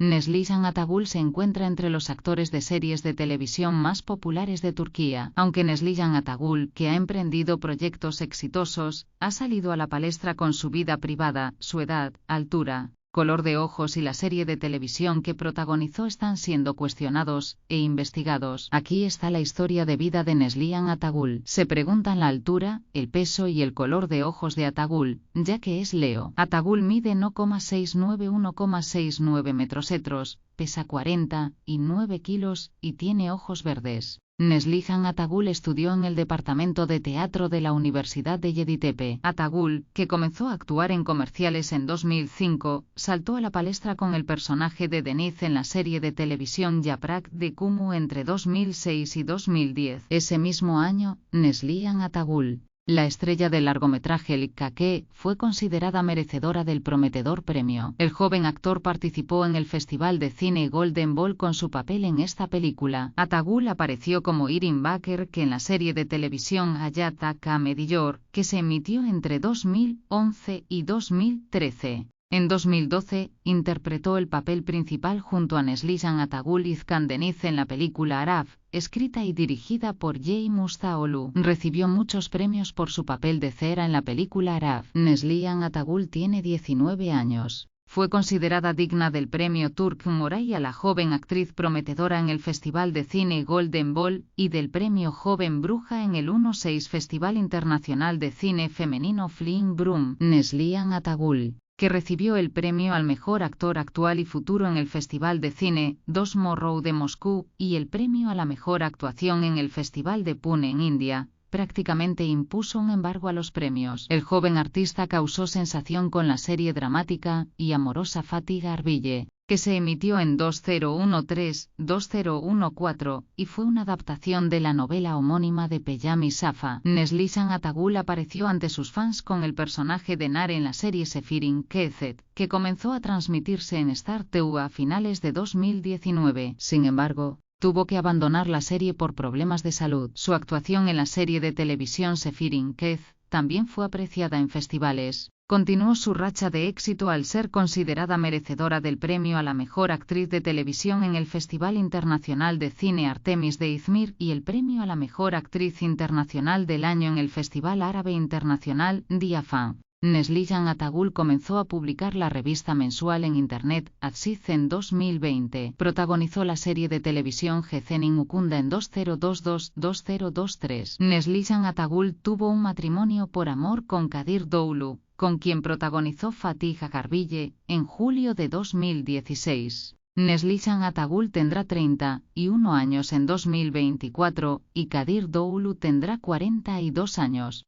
Neslihan Atagul se encuentra entre los actores de series de televisión más populares de Turquía, aunque Neslihan Atagul, que ha emprendido proyectos exitosos, ha salido a la palestra con su vida privada, su edad, altura, color de ojos y la serie de televisión que protagonizó están siendo cuestionados e investigados. Aquí está la historia de vida de Neslihan Atagul. Se preguntan la altura, el peso y el color de ojos de Atagul, ya que es Leo. Atagul mide 1,69 metros, pesa 40 y 9 kilos y tiene ojos verdes. Neslihan Atagul estudió en el departamento de teatro de la Universidad de Yeditepe. Atagul, que comenzó a actuar en comerciales en 2005, saltó a la palestra con el personaje de Deniz en la serie de televisión Yaprak de Kumu entre 2006 y 2010. Ese mismo año, Neslihan Atagul, la estrella del largometraje El Kake fue considerada merecedora del prometedor premio. El joven actor participó en el Festival de Cine Golden Ball con su papel en esta película. Atagul apareció como Irin Baker que en la serie de televisión Ayata Kamediyor, que se emitió entre 2011 y 2013. En 2012, interpretó el papel principal junto a Neslihan Atagul Izkandeniz en la película Araf, escrita y dirigida por Jay Mustaolu. Recibió muchos premios por su papel de cera en la película Araf. Neslihan Atagul tiene 19 años. Fue considerada digna del premio Turk Moray a la joven actriz prometedora en el Festival de Cine Golden Ball y del premio Joven Bruja en el 16 Festival Internacional de Cine Femenino Flynn Broom. Neslihan Atagul que recibió el premio al mejor actor actual y futuro en el Festival de Cine Dos Morrow de Moscú y el premio a la mejor actuación en el Festival de Pune en India, prácticamente impuso un embargo a los premios. El joven artista causó sensación con la serie dramática y amorosa Fatiga Arbille, que se emitió en 2013-2014 y fue una adaptación de la novela homónima de Peyami Safa. Neslisan Atagul apareció ante sus fans con el personaje de Nare en la serie Sefirin Kezet, que comenzó a transmitirse en Star TV a finales de 2019. Sin embargo, tuvo que abandonar la serie por problemas de salud. Su actuación en la serie de televisión Sefirin Kez también fue apreciada en festivales. Continuó su racha de éxito al ser considerada merecedora del premio a la mejor actriz de televisión en el Festival Internacional de Cine Artemis de Izmir y el premio a la mejor actriz internacional del año en el Festival Árabe Internacional Diafan. Neslihan Atagul comenzó a publicar la revista mensual en Internet Aziz en 2020. Protagonizó la serie de televisión Gecenin Ukunda en 2022-2023. Neslihan Atagul tuvo un matrimonio por amor con Kadir Doulu, con quien protagonizó Fatih Garbille en julio de 2016. Neslihan Atagul tendrá 31 años en 2024 y Kadir Doulu tendrá 42 años.